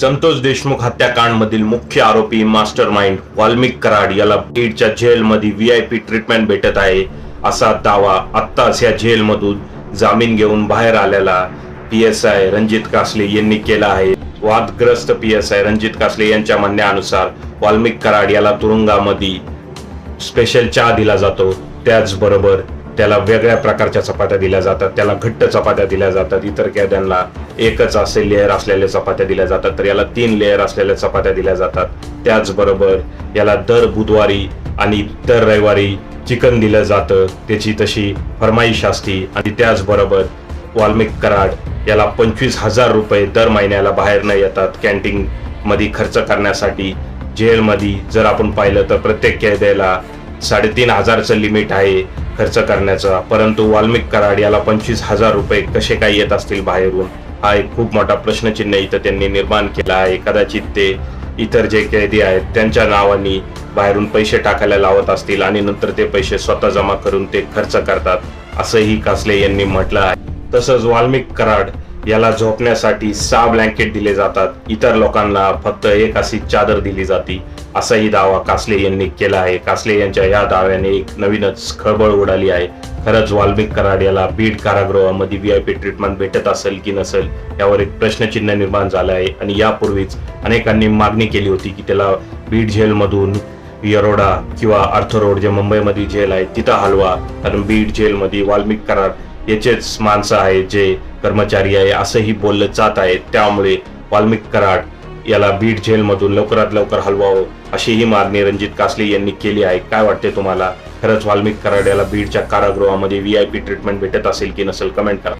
संतोष देशमुख हत्याकांडमधील मुख्य आरोपी master mind Valmik Karad याला बीडच्या जेलमध्ये व्ही आय पी ट्रीटमेंट भेटत आहे असा दावा आत्ताच या जेलमधून जामीन घेऊन बाहेर आलेला P S I Ranjit Kasle यांनी केला आहे. वादग्रस्त P S I Ranjit Kasle यांच्या म्हणण्यानुसार वाल्मिक कराड याला तुरुंगामध्ये स्पेशल चहा दिला जातो. त्याचबरोबर त्याला वेगळ्या प्रकारच्या चपात्या दिल्या जातात त्याला घट्ट चपात्या दिल्या जातात इतर कैद्यांना एकच असे लेअर असलेल्या चपात्या दिल्या जातात. तर याला तीन लेअर असलेल्या चपात्या दिल्या जातात. त्याचबरोबर याला दर बुधवारी आणि दर रविवारी चिकन दिलं जातं. त्याची तशी फरमाईश असती. आणि त्याचबरोबर वाल्मिक कराड याला पंचवीस हजार रुपये दर महिन्याला बाहेर न येतात. कॅन्टीनमध्ये खर्च करण्यासाठी जेलमध्ये जर आपण पाहिलं तर प्रत्येक कैद्याला साडेतीन हजारचं लिमिट आहे खर्च करण्याचा. परंतु वाल्मिक कराड याला पंचवीस हजार रुपये कसे काय येत असतील बाहेरून? हा एक खूप मोठा प्रश्नचिन्ह इथं त्यांनी निर्माण केला आहे. कदाचित ते इतर जे कैदी आहेत त्यांच्या नावानी बाहेरून पैसे टाकायला लावत असतील आणि नंतर ते पैसे स्वतः जमा करून ते खर्च करतात असंही कासले यांनी म्हटलं आहे. तसंच वाल्मिक कराड याला झोपण्यासाठी सहा ब्लँकेट दिले जातात. इतर लोकांना फक्त एक अशी चादर दिली जाते. असाही दावा कासले यांनी केला आहे. कासले यांच्या या दाव्याने एक नवीनच खळबळ उडाली आहे. खरंच वाल्मिक कराड याला बीड कारागृहामध्ये व्ही आय पी ट्रीटमेंट भेटत असेल की नसेल यावर एक प्रश्नचिन्ह निर्माण झालं आहे. आणि यापूर्वीच अनेकांनी मागणी केली होती की त्याला बीड जेलमधून यरोडा किंवा अर्थ रोड जे मुंबईमध्ये जेल आहे तिथं हलवा. कारण बीड जेलमध्ये वाल्मिक कराड याचेच माणसं आहेत जे कर्मचारी आहे असंही बोललं जात आहे. त्यामुळे वाल्मिक कराड याला बीड जेलमधून लवकरात लवकर हलवावं अशी ही मागणी रणजित कासले यांनी केली आहे. काय वाटते तुम्हाला? खरंच वाल्मिक कराड याला बीडच्या कारागृहामध्ये व्ही आय पी ट्रीटमेंट भेटत असेल की नसेल? कमेंट करा.